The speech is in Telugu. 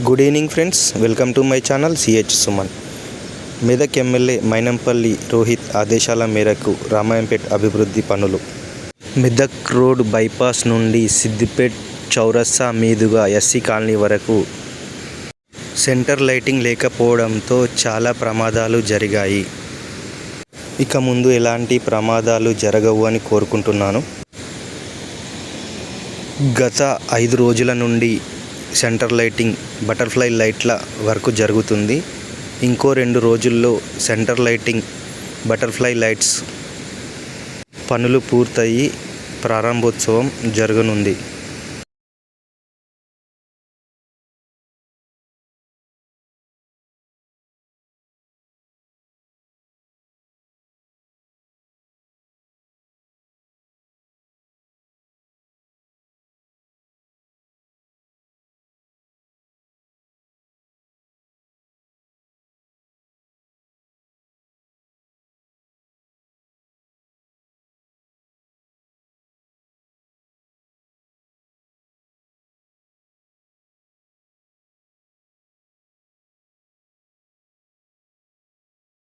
Good evening friends welcome to my channel CH Suman Medak MLA Mynampally Rohit ఆదేశాల మేరకు రామాయంపేట్ అభివృద్ధి పనులు. మెదక్ రోడ్ బైపాస్ నుండి సిద్దిపేట్ చౌరస్సా మీదుగా ఎస్సీ కాలనీ వరకు సెంటర్ లైటింగ్ లేకపోవడంతో చాలా ప్రమాదాలు జరిగాయి. ఇక ముందు ఎలాంటి ప్రమాదాలు జరగవు అని కోరుకుంటున్నాను. గత ఐదు రోజుల నుండి సెంటర్ లైటింగ్ బటర్ఫ్లై లైట్ల వర్క్ జరుగుతుంది. ఇంకో రెండు రోజుల్లో సెంటర్ లైటింగ్ బటర్ఫ్లై లైట్స్ పనులు పూర్తయి ప్రారంభోత్సవం జరగనుంది.